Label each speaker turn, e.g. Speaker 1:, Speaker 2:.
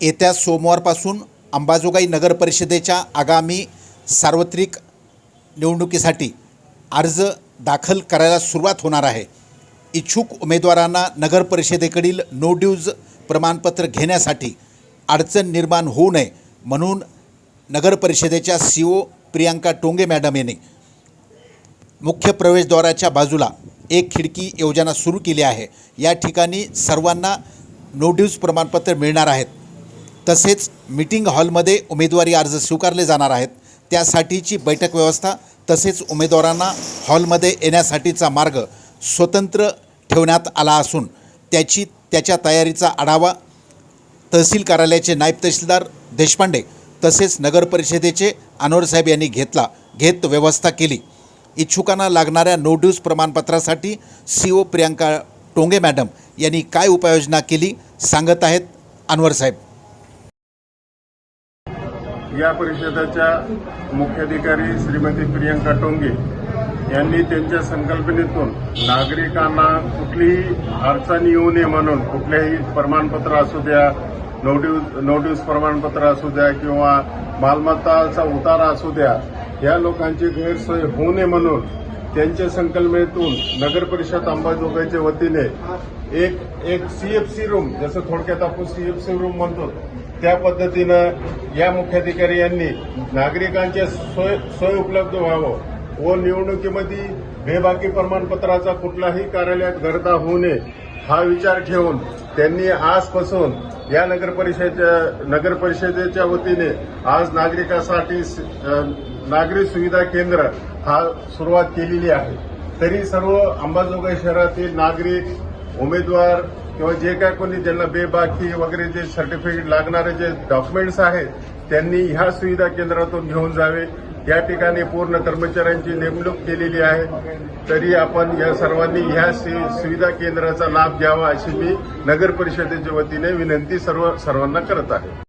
Speaker 1: येत्या सोमवारपासून अंबाजोगाई नगर परिषदेच्या आगामी सार्वत्रिक निवडणुकीसाठी अर्ज दाखल करायला सुरुवात होणार आहे. इच्छुक उमेदवारांना नगर परिषदेकडील नो ड्यूज प्रमाणपत्र घेण्यासाठी अडचण निर्माण होऊ नये म्हणून नगर परिषदेच्या C O Priyanka Tonge madam यांनी मुख्य प्रवेशद्वाराच्या बाजूला एक खिडकी योजना सुरू केली आहे. या ठिकाणी सर्वांना नो ड्यूज प्रमाणपत्र मिळणार आहेत. तसेच मीटिंग हॉलमध्ये उमेदवारी अर्ज स्वीकारले जाणार आहेत. त्यासाठीची बैठक व्यवस्था तसेच उमेदवारांना हॉलमध्ये येण्यासाठीचा मार्ग स्वतंत्र ठेवण्यात आला असून त्याची त्याच्या तयारीचा आढावा तहसील कार्यालयाचे नायब तहसीलदार देशपांडे तसेच नगर परिषदेचे अनवरसाहेब यांनी घेतला घेत व्यवस्था केली. इच्छुकांना लागणाऱ्या नो ड्यूज प्रमाणपत्रासाठी C O Priyanka Tonge madam यांनी काय उपाययोजना केली सांगत आहेत अनवरसाहेब
Speaker 2: या परिषदेच्या मुख्याधिकारी श्रीमती प्रियंका टोंगे यांनी त्यांच्या संकल्पनेतून नागरिकांना कुठलीही अडचण येऊ नये म्हणून कुठल्याही प्रमाणपत्र असू द्या नोड्यूज नोड्यूज प्रमाणपत्र असू द्या किंवा मालमत्ताचा उतारा असू द्या या लोकांची गैरसोय होऊ नये म्हणून त्यांच्या संकल्पनेतून नगर परिषद अंबाजोगाईच्या वतीने एक एक सीएफसी रूम जसं थोडक्यात आपण सीएफसी रूम म्हणतो त्या पद्धतीनं या मुख्याधिकारी यांनी नागरिकांच्या सोय सोय उपलब्ध व्हावं व निवडणुकीमध्ये बेबाकी प्रमाणपत्राचा कुठलाही कार्यालयात गर्दा होऊ नये हा विचार ठेवून त्यांनी आजपासून या नगर परिषदेच्या नगर परिषदेच्या वतीने आज नागरिकांसाठी नागरी सुविधा केंद्र हा सुरुवात केलेली आहे. तरी सर्व अंबाजोगाई शहरातील नागरिक उमेदवार किंवा जे काय कोणी ज्यांना बेबाकी वगैरे जे सर्टिफिकेट लागणारे जे डॉक्युमेंट्स आहेत त्यांनी ह्या सुविधा केंद्रातून घेऊन जावे. या ठिकाणी पूर्ण कर्मचाऱ्यांची नेमणूक केलेली आहे. तरी आपण या सर्वांनी ह्या सुविधा केंद्राचा लाभ घ्यावा अशी मी नगर परिषदेच्या वतीने विनंती सर्व सर्वांना करत आहे.